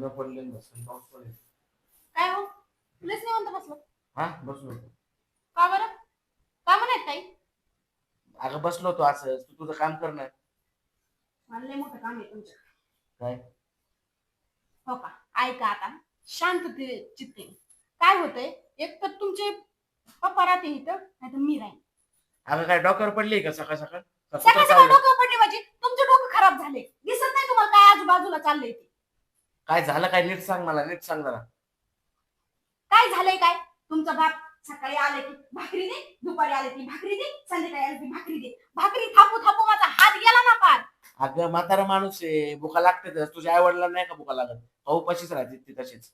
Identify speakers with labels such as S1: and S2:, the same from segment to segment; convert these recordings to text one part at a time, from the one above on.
S1: ऊन पडले बसून पाऊस पडेल
S2: काय हो? तुलाच नाही म्हणता बसलो.
S1: हा बसलो. होतो
S2: का बरं? का म्हणत काही
S1: अगं बसलो होतो असं. तू तुझं काम कर ना.
S2: मला लय मोठं काम आहे तुमचं.
S1: काय?
S2: हो का? ऐका आता. शांत चित्ते. काय होतंय? एक तर तुमचे पप्पा राहते इथं नाही तर मी राहीन.
S1: अगं काय डॉक्टर पडली का सकाळ सकाळ? का
S2: सकाळ
S1: कुठं
S2: सकाळ
S1: चाललंय?
S2: डोकं पडले म्हणजे तुमचे डोकं खराब झाले. दिसत नाही तुम्हाला काय आजूबाजूला चाललंय ते.
S1: काय झालं काय? नीट सांग मला नीट सांग जरा.
S2: काय झालंय काय? तुमचा बाप सकाळी आले की भाकरी दे दुपारी आले की भाकरी दे संध्याकाळी आले की भाकरी दे. भाकरी थापू थापू माझा हात गेला ना पार.
S1: अगं म्हातारा माणूस आहे. भुका लागते तुझ्या आई वडिलांना नाही का भुका लागत? भाऊ पशीच राहते ती तशीच.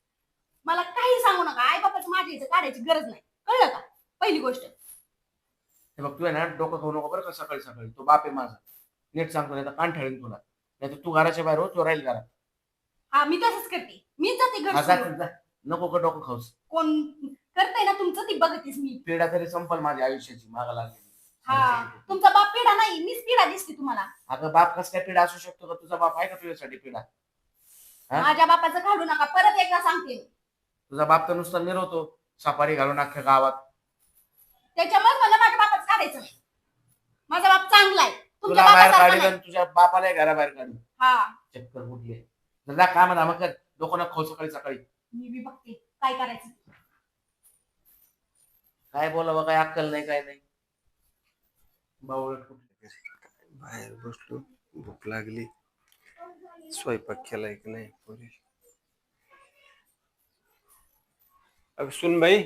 S2: मला काही सांगू नका. आई बापाचं माझ्या इथं काढायची गरज नाही. कळलं का? पहिली गोष्ट.
S1: हे बघ तू आहे ना डोकं खाऊ नको बरं का सकाळी सकाळी. तो बाप आहे माझा. नीट सांगतो नाही तर कान ठेळीन तुला. नाही तर तू घराच्या बाहेर हो तो राहील घरात.
S2: हा मी तसंच करते. मी जाते घर
S1: जा,
S2: सोडून.
S1: जा. नको का डोकं खाऊस.
S2: कोण करतंय ना तुमचं ती बघतेस मी.
S1: पिढा तरी संपल माझ्या आयुष्याची मागा
S2: हा
S1: लागली
S2: तुमचा बाप पिढा नाही मीच पिढा दिसते तुम्हाला.
S1: अगं बाप कस काय पिढा असू शकतो का? तुझा बाप आहे का तुझ्यासाठी पिढा? हा?
S2: माझ्या बापाचं काढू नका परत एकदा सांगते मी.
S1: तुझा बाप तर नुसता मिरवतो सफारी घालून अख्ख्या गावात.
S2: त्याच्यामुळे मला माझ्या बापाचं काढायचं. नाही माझा बाप चांगला आहे. तुमच्या
S1: तुला बाहेर
S2: बापासारखा
S1: काढील
S2: नाही.
S1: आणि तुझ्या बापाला घराबाहेर काढील
S2: हा.
S1: चक्कर कुठली जा काय म्हणा मग कर. डोकं ना खाऊ सकाळी सकाळी.
S2: मी बी बघते. काय करायचं?
S1: काय बोलावं काय अक्कल नाही काय नाही. बावळट.
S3: बाहेर बसलो भूक लागली. स्वयंपाक केलाय की नाही पोरी? अग सुनबाई.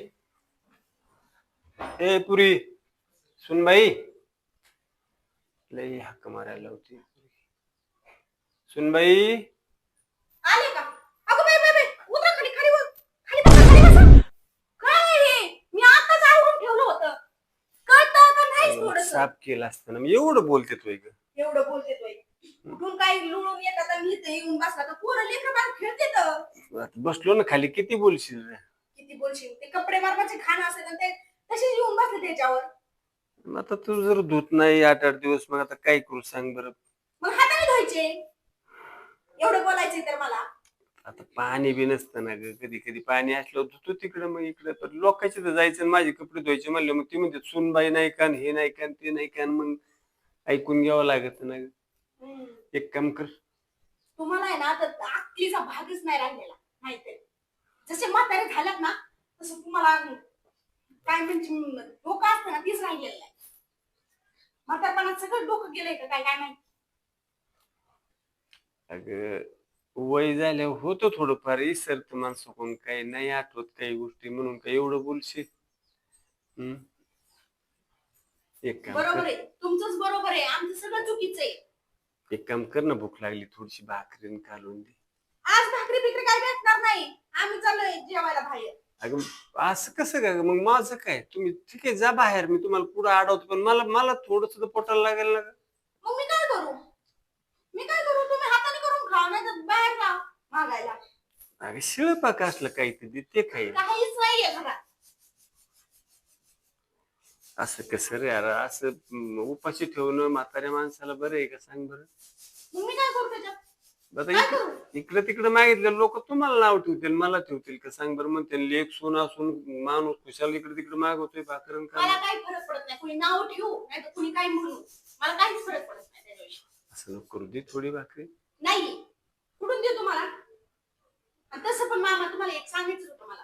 S3: ए पुरी. सुनबाई. लई हक्क मारायला होती सुनबाई
S2: आले का अगं बाई बाई बाई उतरा खाली खाली वर. खाली बसा खाली बसा काय हे मी आताच आवरून ठेवलं होतं कळतं का नाही थोडस
S3: साफ केला असताना मी एवढं बोलते तू ग
S2: एवढं बोलते तोय कुठून काय लुळून येतात आणि इथं येऊन बसला तर पोरं लेकर बाळ खेळते तर.
S3: आता बसलो ना खाली किती बोलशील रे?
S2: किती बोलशील? ते कपडे मारण्याचे खाणं असेल आणि ते तसेच येऊन बसले त्याच्यावर.
S3: मग आता तू जर धुत नाही आठ आठ दिवस मग आता काय करू सांग बरं.
S2: मग हाताने धुवायचे. एवढं बोलायचंय तर मला.
S3: आता पाणी बी नसतं ना ग. कधी कधी पाणी असलं धुतो तिकडं मग इकडे. पण लोकांचे तर जायचं आणि माझे कपडे धुवायचे म्हणले मग ते म्हणते सुनबाई नाही का आणि हे नाही का आणि ते नाही का. आणि मग ऐकून घ्यावं लागत ना ग.
S2: हम्म.
S3: एक काम कर.
S2: तुम्हाला आहे ना तर अक्कलीचा भागच नाही राहिलेला माहितीये? जसे म्हातारे झाल्यात ना तसं तुम्हाला काय म्हणजे डोकं असतं ना तीच राहिलेलं म्हातारपणात सगळं डोकं गेलंय का काय काय माहिती?
S3: अगं वय झाल्यावर होतं थोडंफार इसरत माणसं कोण काही नाही आठवत काही गोष्टी म्हणून काय एवढं बोलशील? हम्म? एक काम
S2: बरोबर
S3: कर
S2: आहे. तुमचंच बरोबर आहे. आमचं सगळं चुकीचं आहे.
S3: एक काम कर ना भूक लागली थोडीशी भाकरीन काढून दे.
S2: आज भाकरी बिकरी काय भेटणार नाही? आम्ही चाललोय जेवायला बाहेर.
S3: अगं असं कसं काय? मग माझं काय? तुम्ही ठीक आहे जा बाहेर. मी तुम्हाला पुढे अडवतो पण मला मला थोडस पोटाला लागेल ना ग.
S2: मग मी काय करू? मी काय करू तुम्ही हाताने करून खा नाही तर बाहेर खा मागायला.
S3: अगं शिळपाक असलं काहीतरी ते खाईल
S2: काहीच नाहीये घरात
S3: असं कसं रे यार असं उपाशी ठेवणं म्हाताऱ्या माणसाला बरं आहे का? सांग बरं.
S2: मग मी काय करू त्याच्यात?
S3: आता
S2: काय
S3: इकडं
S2: करू?
S3: इकडं तिकडं मागितलं लोक तुम्हाला नाव ठेवतील मला ठेवतील का? सांग बरं म्हणते लेख सून असून माणूस खुशाल इकडे तिकडे मागवतोय भाकरण
S2: मला
S3: का
S2: काही फरक पडत नाही. कुणी नाव ठेवू नाही तर कुणी काय म्हणू. मला काहीच फरक पडत नाही त्याच्याविषयी.
S3: असं नको करू दे थोडी भाकरी.
S2: नाही कुठून देऊ तुम्हाला आणि तसं पण मामा तुम्हाला एक सांगायचं होतं मला.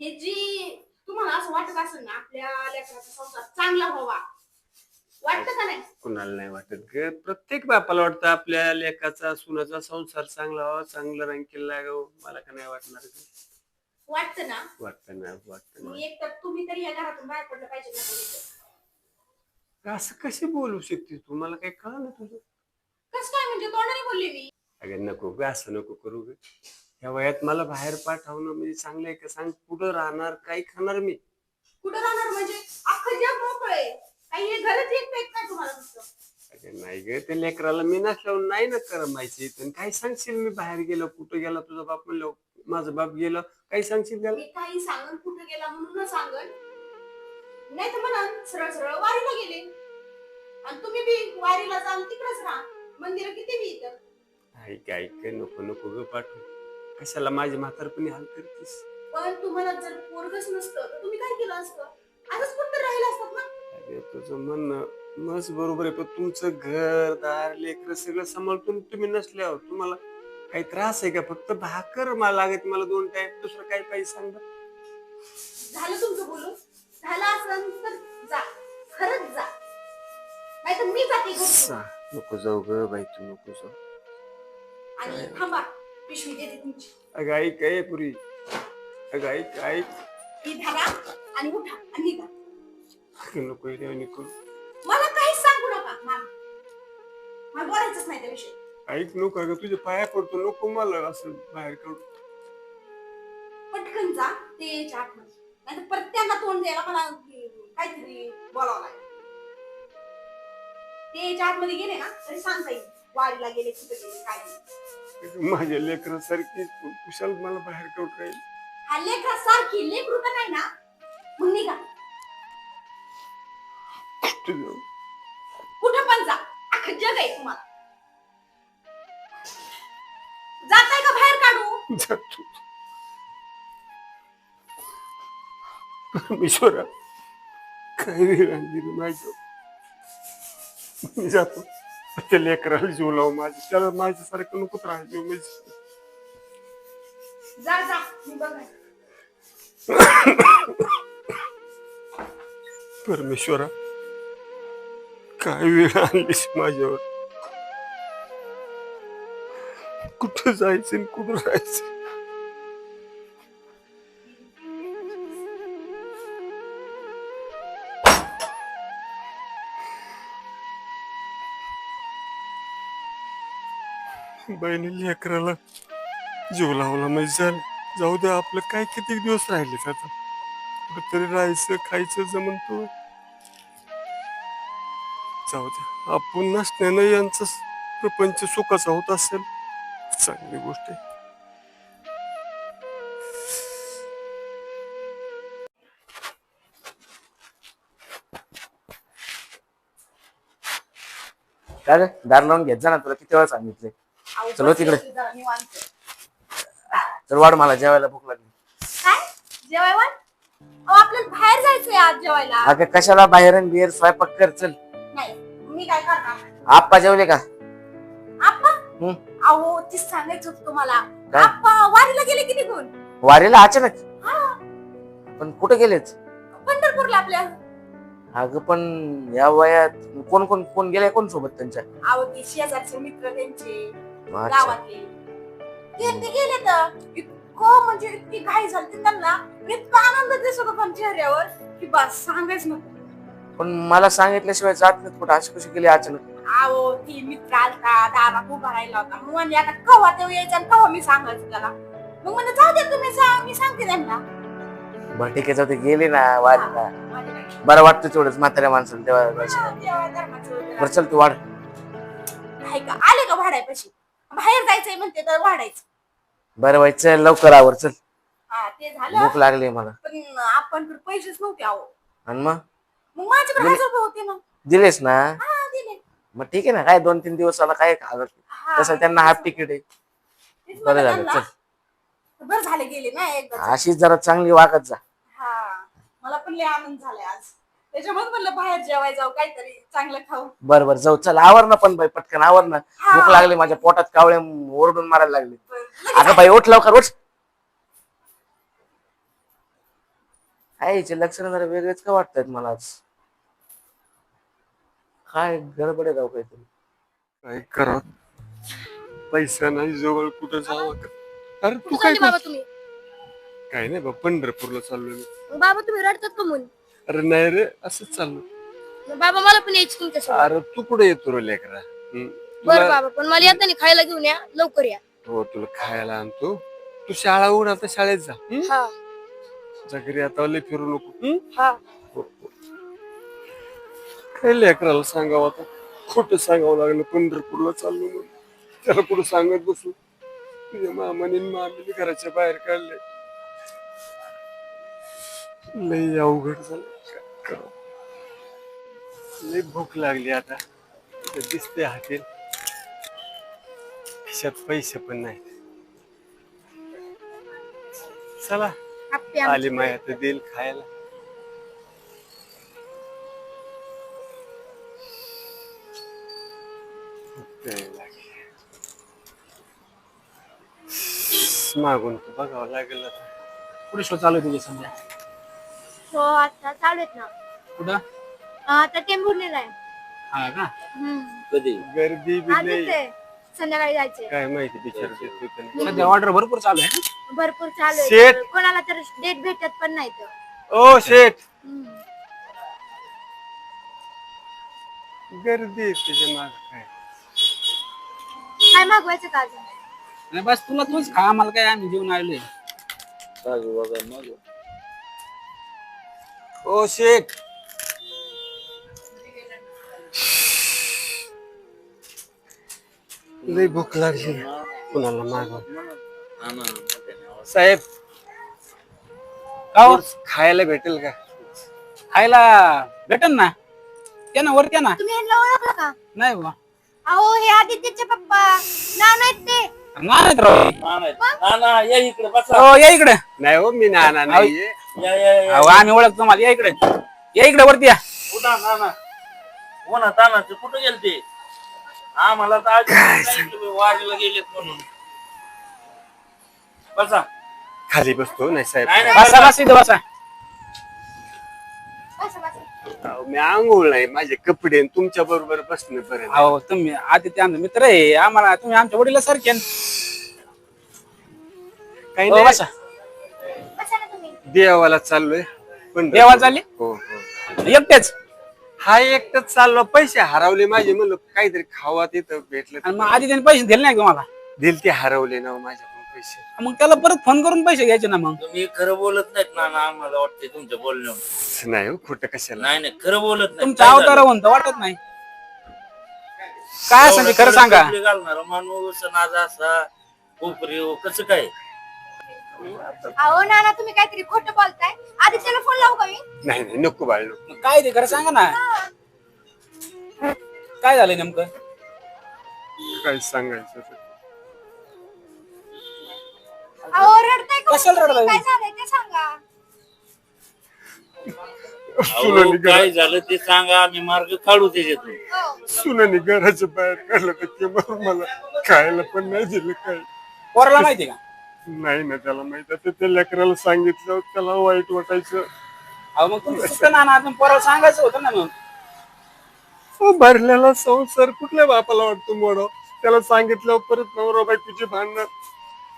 S2: हे जी तुम्हाला असं वाटत असेल ना आपल्या लेकराचा संसार चांगला व्हावा. वाटतं का नाही?
S3: कुणाला नाही वाटत ग. प्रत्येक बापाला वाटतं आपल्या लेकाचा सुनाचा संसार चांगला व्हावा चांगलं रँकिंग लागावं. मला का नाही वाटणार ग?
S2: वाटतं ना?
S3: वाटतं ना वाटतं
S2: मग
S3: ना
S2: एक तर तुम्ही तरी या घरातून बाहेर पडलं पाहिजे ना तुम्ही.
S3: असं कशी बोलू शकते तू? मला काही कळलं ना तुझं.
S2: कसं काय म्हणजे तोंडाने बोलले मी.
S3: अगं नको ग असं नको करू ग. या वयात मला बाहेर पाठवणं म्हणजे चांगलं आहे का? सांग कुठं राहणार काय खाणार मी?
S2: कुठं राहणार म्हणजे? अख्खं जग मोकळं आहे. काही हे घरच येत नाहीत काय तुम्हाला नुसतं?
S3: अगं नाही ग ते लेकराला मी नसल्यावर नाही ना करमायची पण काय सांगशील मी बाहेर गेलो कुठं गेला तुझा बाप म्हणलं माझा बाप गेलं काही सांगशील त्याला?
S2: मी काही सांगन कुठं गेला म्हणून न सांगन. नाही तर म्हणा सरळ सरळ वारीला गेले. आणि तुम्ही बी वारीला जाऊन तिकडेच राहा. मंदिर किती बी इथं
S3: ऐक ऐक नको नको ग पाठवू. कशाला माझी म्हातारपणी हाल करतीस?
S2: पण तुम्हाला जर पोरगच नसतं तर तुम्ही काय केलं असतं? आजच कुठं राहिलं असतात ना
S3: अरे तुझं म्हणणं मस्त बरोबर आहे पण तुमचं घर दार लेकर सगळं सांभाळून तुम्ही नसल्यावर तुम्हाला काही त्रास आहे का? फक्त भाकर मला लागत मला दोन टाइम दुसरं काय पाहिजे सांग बरं.
S2: झालं तुमचं बोलून? झालं असं तर जा खरंच जा. नाही तर मी जाते घरी.
S3: सा, नको जाऊ ग बाई तू नको जाऊ
S2: आणि थांबा पिशवी देते तुमची
S3: अगं ऐक आहे पुरी अगं ऐक ऐक
S2: ही धरा आणि उठा आणि निघा
S3: नको रे नको
S2: मला काहीच सांगू नका मा- मला बोलायचंच नाही
S3: ऐक नको अगं तुझ्या पाया पडतो नको मला असं बाहेर काढू
S2: पटकन जा ते मध्ये नाही परत त्यांना तोंड द्यायला मला अं, काहीतरी बोलावं लागेल ते चाटमध्ये गेले ना तरी सांगता येईल. वाडीला गेले कुठे गेले काय
S3: माझ्या लेकरासारखी तू कुशाल मला बाहेर काढून राहील.
S2: हा लेकरा सारखी लेकरू तर नाही ना. मग निघा.
S3: तुझं
S2: कुठं पण जा. अख्खं जग आहे तुम्हाला. जाताय का बाहेर काढू
S3: जातो. परमेश्वरा काय वेळ आणली माझ्या मी जातो त्या लेकराला जीव लावू माझ्या त्याला माझ्यासारखं नको राहायचं म्हणजे
S2: जा जा. मी बघा
S3: परमेश्वरा काय वेळ आणलीस माझ्यावर. कुठं जायचं कुठं राहायचं? बहिणी लेकराला जीव लावला म्हणजे झालं. जाऊ दे आपलं काय किती दिवस राहिले आता? कुठंतरी राहायचं खायचं जमन तो. जाऊ दे आपण नसण्यानं यांचं प्रपंच सुखाचा होत असेल. चांगली गोष्ट आहे.
S4: काय रे? दार लावून घेत जा ना तुला किती वेळा सांगितले चलो तिकडे.
S2: जरा निवांत.
S4: तर वाढ मला जेवायला भूक लागली.
S2: काय? जेवायला अहो आपल्याला बाहेर जायचंय आज जेवायला.
S4: अगं कशाला बाहेर बिहेर स्वयंपाक कर चल.
S2: नाही मी काय करणार?
S4: आप्पा जेवले का?
S2: आप्पा?
S4: हं?
S2: अहो तीच सांगायचं होतं तुम्हाला.
S4: काय?
S2: आप्पा वारीला गेले की निघून?
S4: वारीला अचानक?
S2: हा.
S4: पण कुठे गेलेच
S2: पंढरपूरला आपल्या.
S4: अगं पण या वयात कोण कोण कोण गेले कोण सोबत त्यांच्या?
S2: अहो ते शेजारचे मित्र त्यांचे. गावातले. ते ते गेले तर इतकं म्हणजे इतकी घाई झाली त्यांना. इतका आनंद दिसत होता चेहऱ्यावर की बस सांगायच नको.
S4: पण मला सांगितल्याशिवाय जात नाहीत कुठं. अशी कशी गेली अचानक?
S2: अहो ती मित्र आलता दारात उभा राहिला होता. मग म्हणजे आता कवा ते यायचं आणि कवा मी सांगायचं त्याला? मग म्हणजे जाऊ दे तुम्ही सांग मी सांगते त्यांना.
S4: बरं ठीक आहे जाऊ दे. गेली ना वारीला
S2: माझ्या.
S4: बरं वाटतं तेवढंच म्हाताऱ्या माणसाला. तेव्हा
S2: देवा धर्माचं वगैरे.
S4: बरं चल तू वाढ.
S2: आहे का? आले का भाड्यापाशी? बाहेर जायचंय म्हणते तर वाढायचं.
S4: बरं चल लवकर आवर चल.
S2: हा ते झालं.
S4: भूक लागली मला.
S2: पण आपण पैसेच नव्हते अहो.
S4: आणि मग?
S2: मग माझ्याकडे. हजार रुपये होते ना
S4: दिलेस ना?
S2: हा दिले.
S4: मग ठीक आहे ना काय दोन तीन दिवसाला काय खावं?
S2: हा,
S4: तसं त्यांना हाफ तिकीट आहे.
S2: तेच
S4: बरं
S2: म्हणलं
S4: झालं
S2: त्यांना.
S4: चल.
S2: बरं झाले गेले ना एकदा
S4: अशीच जरा चांगली वागत जा.
S2: हा मला पण लय आनंद झालाय आज. त्याच्यामुळे म्हणलं बाहेर जेवाय जाऊ काहीतरी चांगलं खाऊ.
S4: बरं बरं जाऊ चल आवर ना पण बाई पटकन आवर ना
S2: हा.
S4: भूक लागली माझ्या पोटात कावळे ओरडून मारायला लागले.
S2: बरं. लगेच
S4: अगं बाई उठ लवकर उठ. आईचे लक्षण जरा वेगळेच का वाटतात मला आज? काय गडबड आहे राव काहीतरी?
S3: काय करा? पैसा नाही जवळ कुठं जावं का? अरे तू
S5: कुठं
S3: काय
S5: चालले बाबा
S3: करतो?
S5: तुम्ही?
S3: काय नाही बा पंढरपूरला चाललो मी.
S5: बाबा तुम्ही रडतात का म्हणून?
S3: अरे नाही रे असंच चाललो.
S5: बाबा मला पण यायची तुमच्यासोबत.
S3: अरे तू कुठे येतो रे लेकरा? हं?
S5: बरं
S3: तुला
S5: बाबा पण मला येताना खायला घेऊन या लवकर या.
S3: हो तुला खायला आणतो. तू शाळा उघड आता शाळेत जा. हं?
S5: हा.
S3: जा घरी आता लय फिरू नको. हं?
S5: हा.
S3: हो, हो. काय लेकराला सांगावं आता? खोटं सांगावं लागलं पंढरपूरला चाललो म्हणून. त्याला कुठं सांगत बसू? तुझ्या मामाने आणि मामीने घराच्या बाहेर काढले लय अवघड झालं. लय भूक लागली आता. दिसते हातेल खिशात पैसे पण नाही चला
S5: आप्पे
S3: आली. माया तर देईल खायला. मागून तर बघावं लागेल आता.
S6: पुढे शो चालू तुझे समजा
S5: हो आता चालू आहेत ना.
S6: कुठं?
S5: आता टेंभुर्णीला आहे.
S6: हा का?
S5: हम्म.
S3: गर्दी बी
S5: आजच
S3: नाही
S5: आहे. संध्याकाळी जायचंय.
S3: काय माहिती.
S6: सध्या ऑर्डर भरपूर चालू आहे ना?
S5: भरपूर चालू आहे. कोणाला तर डेट भेटत पण नाही तर.
S3: ओ शेठ!
S5: हम्म.
S3: गर्दी आहे त्याच्या माग काय?
S5: काय मागवायचं का अजून?
S6: नाही बस तुला तूच खा. आम्हाला काय आम्ही जेवण आलोय.
S3: ओ शेठ लय भूक लागली. कुणाला मागव साहेब
S6: का हो?
S3: खायला भेटेल का?
S6: खायला भेटन ना? त्या ना ना.
S5: तुम्ही ह्यांना ओळखलं का?
S6: नाही बा
S5: अहो हे आदित्यचे पप्पा. ना नाहीत ते.
S6: नाहीत राव.
S7: नाना या इकडे बसा.
S6: हो या इकडे.
S3: नाही हो मी नाना नाहीये.
S7: या या या.
S6: अहो, आम्ही ओळखतो तुम्हाला. या इकडे. या इकडे वरती या.
S7: कुठं नाना? हो ना तानाचे. कुठं गेलते? आम्हाला तर आज वाडीला गेलेत म्हणून. बसा.
S3: खाली बसतो. नाही साहेब.
S7: नाही नाही
S6: बसा बस इथं बसा.
S5: बसा, बसा.
S3: अहो, मी आंघोळ नाही. माझे कपडे तुमच्या बरोबर बसणं पर्यंत
S6: अहो तुम्ही आधी ते आमचे मित्र आहे. आम्हाला तुम्ही आमच्या वडीला सारखे आहे.
S3: काही
S6: हो,
S3: नाही.
S6: बसा.
S5: तुम्ही
S3: देवाला चाललोय. पण
S6: देवा चालली?
S3: हो हो.
S6: एकटेच?
S3: हा एकटाच चाललो. पैसे हरवले माझे. म्हणलं काहीतरी खावा तिथं भेटलं
S6: आणि मग आधी त्यांनी पैसे दिले नाही का तुम्हाला?
S3: दिल ते हरवले ना हो माझ्याकडून पैसे.
S6: मग त्याला परत फोन करून पैसे घ्यायचे ना मग?
S7: तुम्ही खरं बोलत नाहीत नाना आम्हाला वाटते तुमच्या बोलण्यावर.
S3: नाही हो खोटं कशाला?
S7: नाही नाही खरं बोलत नाही
S6: तुमचा अवतार होऊन तर वाटत नाही. काय असं खरं सांगा.
S7: घालणार माणूस नाज असा कोपरी हो, कसं काय?
S5: अहो नाना तुम्ही काहीतरी खोटं बोलताय. आदित्यला फोन लावू का मी?
S3: नाही नाही नको बाळ नको.
S6: काय ते खरं सांगा ना. काय झालंय नेमकं?
S3: काय सांगायचं ते.
S5: अहो रडताय का
S6: कशाला
S5: तुम्ही?
S6: रडताय?
S5: काय झालंय ते सांगा.
S7: अहो, काय झालं ते सांगा आम्ही मार्ग काढू त्याच्यातून.
S5: हो.
S3: सुनाने घराच्या बाहेर काढलं तर ते मला. खायला पण नाही दिलं काय
S6: पोराला माहिती का?
S3: नाही ना त्याला माहीत आता त्या लेकराला सांगितलं त्याला वाईट वाटायचं.
S6: अहो मग ना ना पोराला सांगायचं होतं ना मग.
S3: अहो, भरलेला संसार कुठल्या बापाला वाटतो मोडो? त्याला सांगितलं परत नवरा बायकोची भांडणं.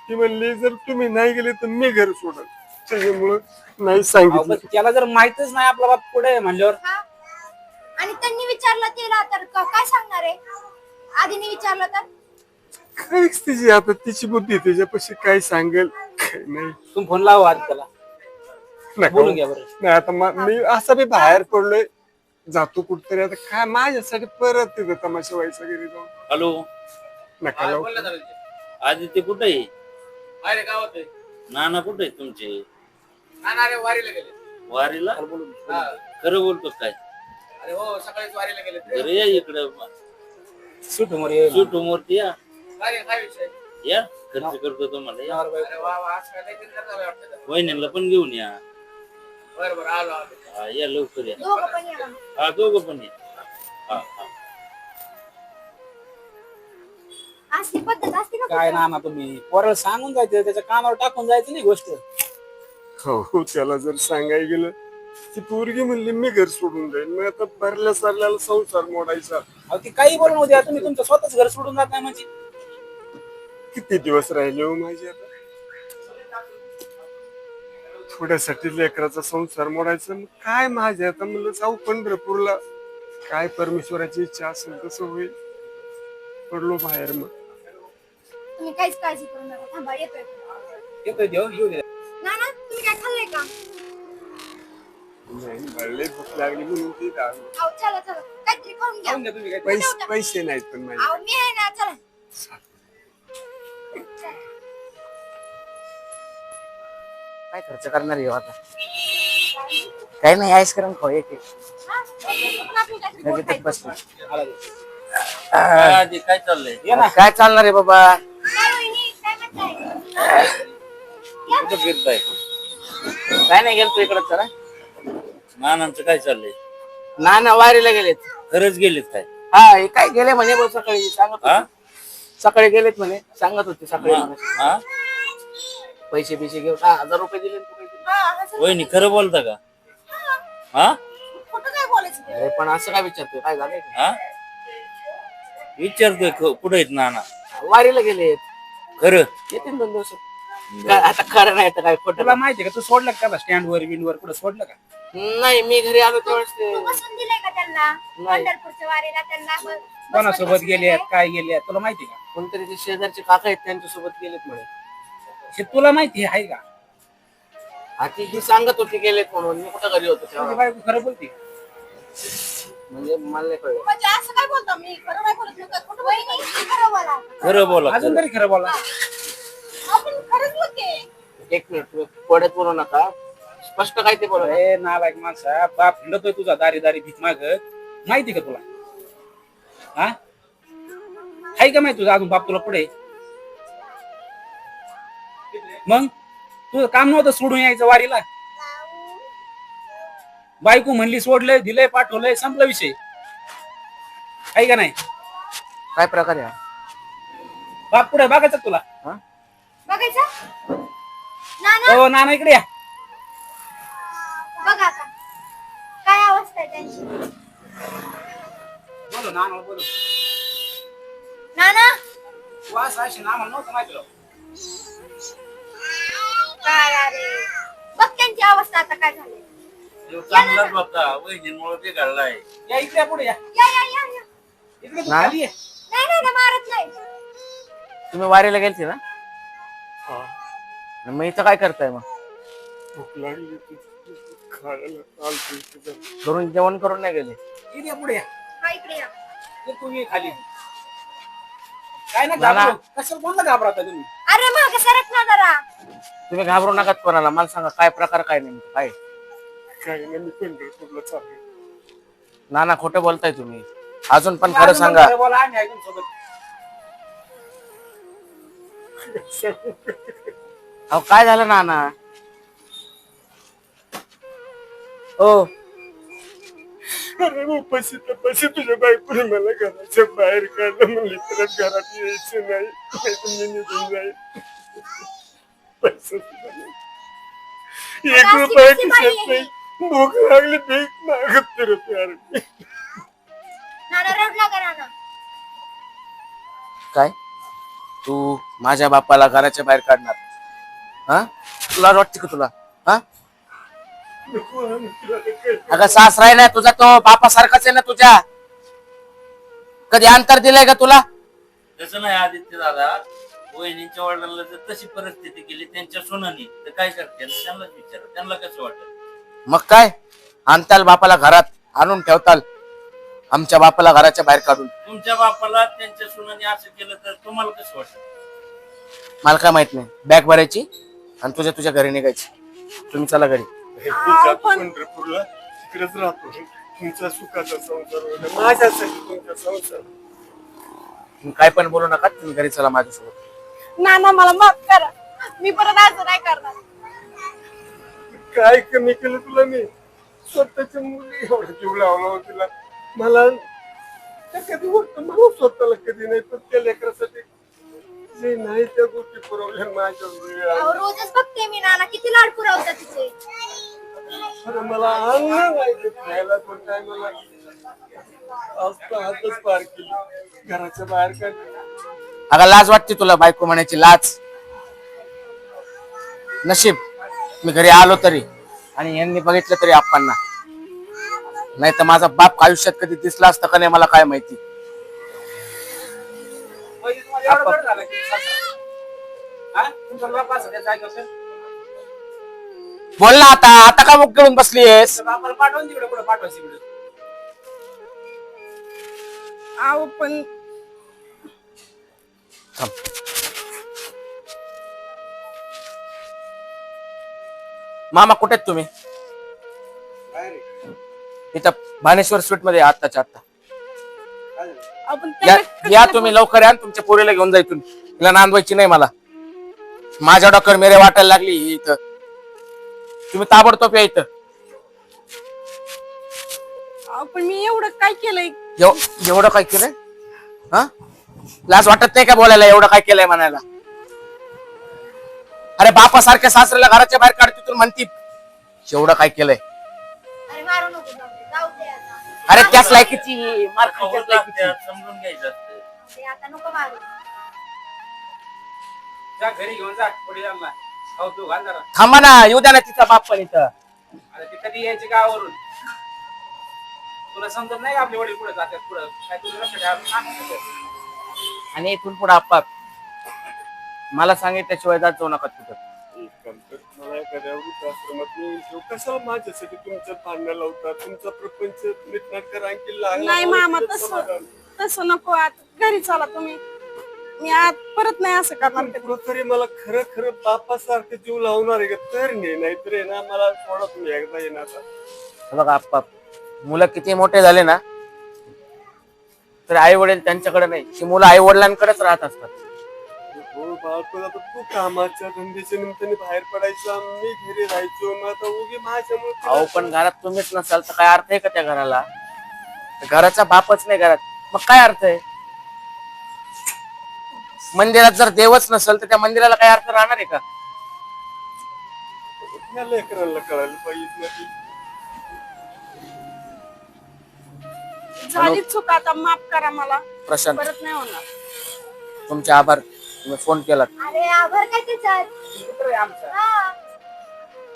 S3: ती म्हणली जर तुम्ही नाही गेले तर मी घर सोडत त्याच्यामुळं नाही
S6: अहो,
S3: सांगितलं.
S6: पण त्याला जर माहितच नाही आपला बाप पुढे आहे म्हणल्यावर?
S5: हा? आणि त्यांनी विचारलं तिला तर क- काय सांगणार आहे? आधीने विचारलं तर?
S3: काहीच तिची आता तिची बुद्धी त्याच्यापाशी काय सांगेल काय नाही.
S6: तुम्ही फोन लावा आधी त्याला. बोलून घ्या बरं.
S3: नाही आता मा- मी असं बी बाहेर पडलोय जातो कुठतरी. आता काय माझ्यासाठी परत तिथं तमाशा व्हायचा घरी जाऊन?
S7: हॅलो.
S3: नका लावू.
S7: आदित्य कुठे आहे?
S6: अरे काय होतंय
S7: नाना कुठे आहे तुमचे?
S6: अरे वारीला गेले.
S7: वारीला? खरं बोलतो काय?
S6: अरे हो सकाळीच वारीला गेले
S7: घरी या इकडे.
S6: सुट मोर
S7: सुटू मूर्ती या. या खर्च करतो तुम्हाला पण घेऊन या.
S6: बरं बरं आलो आलो.
S7: हा, या लवकर या. हा दोघं पण या. हा हा.
S5: असली पद्धत असते का
S6: काय
S5: कुठं?
S6: ना ना तुम्ही? पोराला सांगून जायचं त्याच्या कानावर टाकून जायचं नाही गोष्ट.
S3: हो हो त्याला जर सांगायला गेलं ती पोरगी म्हणली मी घर सोडून जाईल मग आता भरल्या सरल्याला संसार मोडायचा.
S6: अहो ती काही बोलून उद्या तुम्ही तुमचं स्वतःच घर सोडून जात नाही म्हणजे.
S3: किती दिवस राहिले हो माझे आता? थोड्यासाठी लेकराचा संसार मोडायचा मग काय माझे आता? म्हणलं जाऊ पंढरपूरला. काय परमेश्वराची इच्छा असेल तसं होईल. पडलो बाहेर मग.
S5: तुम्ही काहीच काळजी करू नका. थांबा येतोय.
S6: येतोय देव येऊ दे.
S5: ना ना तुम्ही काय खाल्लंय का?
S3: नाही भरले भूक लागली म्हणून ती राहिली.
S5: अहो चला चला. काहीतरी खाऊन घ्या.
S6: खाऊन घ्या तुम्ही काय
S3: पैसे पैसे नाहीत पण माझे
S5: अहो मी आहे ना चला.
S4: काय खर्च करणार आहे हो आता? काही नाही आईस्क्रीम खाऊ एक लगेच.
S7: काय चाललंय?
S6: ये ना.
S4: काय चालणार आहे बाबा?
S7: कुठं फिरताय
S4: काय नाही गेलतो इकडं जरा.
S7: नानांचं काय चाललंय?
S4: ना ना वारीला गेलेत.
S7: खरंच गेलेत काय?
S4: हा हे काय गेले म्हणे बघ सकाळी? सांगत
S7: हा?
S4: होते. सकाळी गेलेत म्हणे सांगत होते सकाळी
S7: हा? हा?
S4: पैसे बिशे घेऊन हा हजार रुपये दिले तू काहीतरी.
S2: हा, असं-
S7: वहिनी खरं बोलता का? हा?
S2: खोटं काय बोलायचं? ते?
S4: अरे पण असं काय विचारतोय? काय झालंय? का?
S7: हा? विचारतोय कुठं आहेत नाना?
S4: वारीला गेलेत.
S7: खरं?
S4: येतील दोन दिवस काय आता खरं नाही तर काय खोटं
S6: तुला माहिती का तू सोडलं का स्टँड वर विंड वर कुठं सोडलं का?
S4: नाही मी घरी आलो त्यावेळेस ते
S5: तू बसून दिलंय का त्यांना? पंढरपूरच्या वारीला त्यांना? ब- बसवत
S6: कोणासोबत गेले
S5: दिलंय?
S6: काय गेले तुला माहिती का?
S4: कोणतरी ते शेजारचे काका आहेत त्यांच्यासोबत गेलेत म्हणे.
S6: हे तुला माहिती आहे का?
S4: आधी ही सांगत होती गेलेत म्हणून मी कुठं घरी होतो
S6: तुझी
S4: तेव्हा?
S6: बायको खरं बोलते?
S4: म्हणजे मला नाही कळलं.
S2: म्हणजे असं काय बोलतो मी? खरं नाही बोलत मी काय खोटं बोलत नाही.
S5: खरं बोला.
S7: खरं बोला
S6: अजून
S7: खरं.
S6: तरी खरं बोला.
S2: आपण खरंच बोलते.
S4: एक मिनिट तुम्ही पडत बोलू नका. स्पष्ट काय ते बोला
S6: अरे नालायक माणसा बाप हिंडतोय तुझा दारी दारी भीक माग. माहिती का तुला? हा? आहे का माहिती तुझा अजून बाप तुला पुढे? मग? तुझं काम नव्हतं सोडून यायचं वारीला? बायको म्हणली सोडलंय दिलंय पाठवलंय संपला विषय. आहे का नाही?
S4: काय प्रकार आहे हा?
S6: बाप पुढे बघायचं तुला?
S5: बघायचं? नाना?
S6: हो नाना इकडे या.
S5: बघा आता. काय अवस्था आहे त्यांची?
S6: बोलो नाना बोलो
S5: नाना?
S6: वास नव्हतं माहिती
S5: बघ त्यांची अवस्था आता काय झाली
S7: तो चांगलाच होता. वहिनीमुळे बिघडलाय.
S6: या इकडे पुढे या.
S5: या या या या.
S6: इकडे तू
S4: ना?
S6: खाली ये.
S5: नाही नाही ना मारत नाही.
S4: तुम्ही वारीला गेलते ना? मग इथं काय करताय मग? करून जेवण करून नाही गेले?
S6: इकडे पुढे या.
S5: हा इकडे या.
S6: ये तू ये खाली. काय ना. घाबरू? कशाला कोणता घाबरता तुम्ही?
S5: अरे माग सरक ना जरा.
S4: तुम्ही घाबरू नका कोणाला. मला सांगा काय प्रकार काय नेमकं? काय? नाना खोटं बोलताय तुम्ही. अजून पण खरं सांगा.
S6: खरं बोला आम्ही ऐकून सोबत
S4: अहो काय झालं नाना? ओ
S3: अरे उपाशी तपाशी तुझ्या बायकोने मला घराच्या बाहेर काढलं म्हणली परत घरात यायचं नाही नाही तर मी निघून जाईल पैसा सुद्धा नाही. एक रुपया खिशात नाही. भूक लागली भीक मागत फिरत यार मी.
S5: नाना रडला का नाना.
S4: काय? तू माझ्या बापाला घराच्या बाहेर काढणार. हा? तुला वाटते का तुला? हा? अगं सासरा आहे ना तुझा तो बापासारखाच आहे ना तुझ्या. कधी अंतर दिलंय का तुला?
S7: तसं नाही आदित्य दादा. वहिनीच्या वडिलांना जर तशी परिस्थिती केली त्यांच्या सोनानी तर काय करते? त्यांनाच विचार. त्यांना कसं वाटत
S4: मग काय? आणताल बापाला घरात आणून ठेवताल. आमच्या बापाला घराच्या बाहेर काढून.
S7: तुमच्या बापाला त्यांच्या सोनानी असं केलं तर तुम्हाला कसं वाटत
S4: मला काय माहीत नाही. बॅग भरायची आणि तुझ्या तुझ्या घरी निघायची. तुम्ही चला घरी.
S3: पंढरपूरला. तिकडेच राहतो. तुमचा सुखाचा संसार होईल माझ्यासाठी तुमचा संसार
S4: तुम्ही काय पण बोलू नका तुम्ही घरी चला माझ्यासोबत.
S2: नाना मला माफ करा. मी परत असं नाही करणार.
S3: काय कमी केलं तुला मी? स्वतःच्या मुली एवढा जीव लावला होता तिला. मला त्या कधी होतं मला स्वतःला कधी नाही पण त्या लेकरासाठी मी नाही त्या गोष्टी पुरवल्या माझ्या वेळी
S5: अहो, रोजच बघते मी नाना. किती लाड पुरवतात तिचे.
S3: अरे मला अन्न नाही देत खायला पण काय मला आज तर हातच पार केली. घराच्या बाहेर काय?
S4: अगं लाज वाटते तुला बायको म्हणायची लाज. नशीब. मी घरी आलो तरी आणि यांनी बघितलं तरी आप्पांना. नाही तर माझा बाप आयुष्यात कधी दिसला असता का नाही मला काय माहिती?
S6: तुमचा बाप असं असेल.
S4: बोल ना आता आता का मुख घेऊन बसलीयस?
S6: बापाला पाठवून तिकडे कुठे पाठवायचं
S2: आहो पण
S4: मामा कुठे आहेत तुम्ही? इथं भानेश्वर स्वीटमध्ये आत्ताच्या आत्ता.
S2: आपण
S4: या या तुम्ही लवकर या आणि तुमच्या पोरीला घेऊन जा इथून. तिला नांदवायची नाही मला. माझ्या डॉक्टर मेरे वाटायला लागली ही इथं. तुम्ही ताबडतोब या इथं.
S8: अहो, पण मी एवढं काय केलंय?
S4: एव- एवढं काय केलंय? हा? लाज वाटत नाही का बोलायला एवढं काय केलंय म्हणायला? अरे बापासारख्या सासऱ्याला घराच्या बाहेर काढते तू म्हणती एवढं काय केलंय?
S5: अरे मारू नको जाऊ दे, जाऊ दे आता.
S4: अरे त्याच लायकीची मार खाऊ त्याच
S7: होत
S4: लायकीची.
S7: असते, समजून घ्यायचं असतं
S5: ते आता नको मारू.
S6: जा घरी घेऊन जा पुढे जरा
S4: थांबा ना येऊ द्या ना तिचा बाप पण इथं.
S6: अरे ते कधी यायचे गावावरून? तुला समजत नाही का आपले वडील पुढे जातात पुढे काय तुझं
S4: आणि इथून पुढे आप्पा मला सांगितल्याशिवाय जात जाऊ नका
S3: मला एखाद्या वृद्धाश्रमात नेऊन ठेव. कशाला माझ्यासाठी तुमचं भांडण लावता तुमचा प्रपंच नीटनाटक आणखी लागला
S8: नाही मामा,
S3: तुझं
S8: तसं-. तसं नको आता. घरी चला तुम्ही. मी आज परत नाही असं करणार
S3: पण कुठंतरी मला खरं खरं बापासारखं जीव लावणार आहे का? तर नाही नाहीतर आहे ना मला सोडा तुम्ही एकदा येणार
S4: हे बघा आप्पा मुलं किती मोठे झाले ना तर आई वडील त्यांच्याकडे नाही. ती मुलं आई वडिलांकडेच राहत असतात.
S3: हो आता तू कामाच्या धंद्याच्या निमित्ताने बाहेर पडायचा मी घरी राहायचो मग आता उगी माझ्यामुळे
S4: अहो पण घरात तुम्हीच नसाल तर काय अर्थ आहे का त्या घराला? घराचा बापच नाही घरात. मग काय अर्थ आहे? मंदिरात जर देवच नसेल तर त्या मंदिराला काय अर्थ राहणार आहे का?
S3: या लेकरांना कळायला पाहिजे ना की
S8: झाली चूक आता माफ करा मला.
S4: प्रशांत.
S8: परत नाही होणार.
S4: तुमचे आभार. तुम्ही फोन केलात.
S5: अरे आभार काय त्याच्यात?
S6: मित्र आहे आमचा.
S5: हा.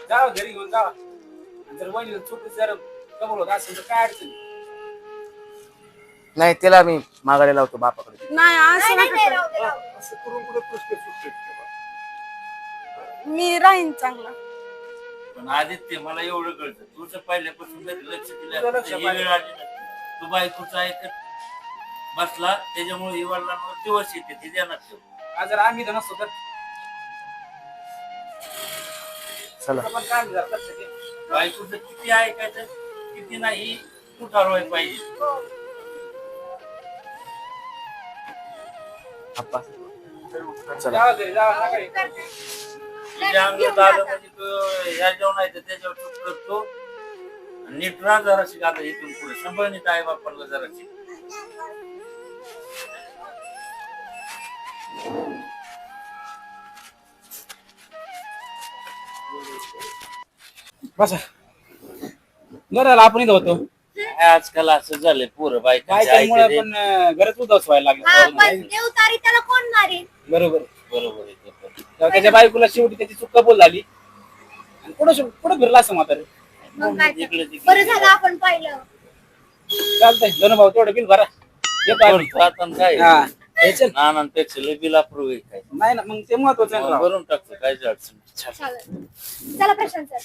S6: जावा घरी घेऊन जावा आणि जर वहिनी चुकी जर कबूल होत असेल तर काय अडचण? नाही.
S4: नाही तिला मी मागायला लावतो बापाकडे.
S8: नाही असं
S5: नाही
S8: नका करू.
S3: असं करून कुठे प्रश्न सुटले
S8: मी राहीन चांगला.
S7: पण आदित्य मला एवढं कळतं. तुझं पहिल्यापासून जरी लक्ष दिलं
S6: तुझं
S7: असतं,
S6: लक्ष
S7: तर ही
S6: पाहिजे.
S7: वेळ आली. तू बायकोचं ऐकत बसला त्याच्यामुळे ही वडिलांवर दिवस येते ते ध्यानात ठेव.
S6: आज जर आम्ही तर?
S4: चला.
S6: आपण काय जरा लक्ष दे.
S7: बायकोचं किती ऐकायचं किती नाही तू ठरवायला पाहिजे?
S4: आप्पा चला.
S7: तुझ्या अंगात आलं म्हणजे तू ह्या जेवण आहे त्याच्यावर चूक करतो. आणि नीट राहा जराशी आता इथून पुढे. सांभाळ नीट आई बापाला जराशी.
S6: बसा. बरं आपण इथं होतो.
S7: काय आजकाल असं झालंय पोरं बायकांचे
S6: बायकांमुळे
S7: ऐकते
S6: पण अं, उदास व्हायला
S5: हा
S6: लागलं
S5: पण देव तारी त्याला कोण मारेल?
S6: बरोबर.
S7: बरोबर आहे ते पण.
S6: तेव्हा त्याच्या बायकोला शेवटी त्याची चूक कबूल झाली. आणि पुढं पुढं फिरला असं म्हातारे?
S5: मग काय तर.
S7: इकडे तिकडे
S5: बरं झालं आपण पाहिलं.
S6: चालतंय. दोन भाऊ तेवढं बिल भरा. येतो आम्ही.
S7: बरं, आता काय?
S6: हा हे चल.
S7: नानांपेक्षा लय बिल अप्रूव्ह आहे काय.
S6: नाही ना मग ते महत्वाचं आहे ना राव.
S7: भरून टाकतो काय अडचण नाही.
S5: चालेल. चला प्रशांत सर.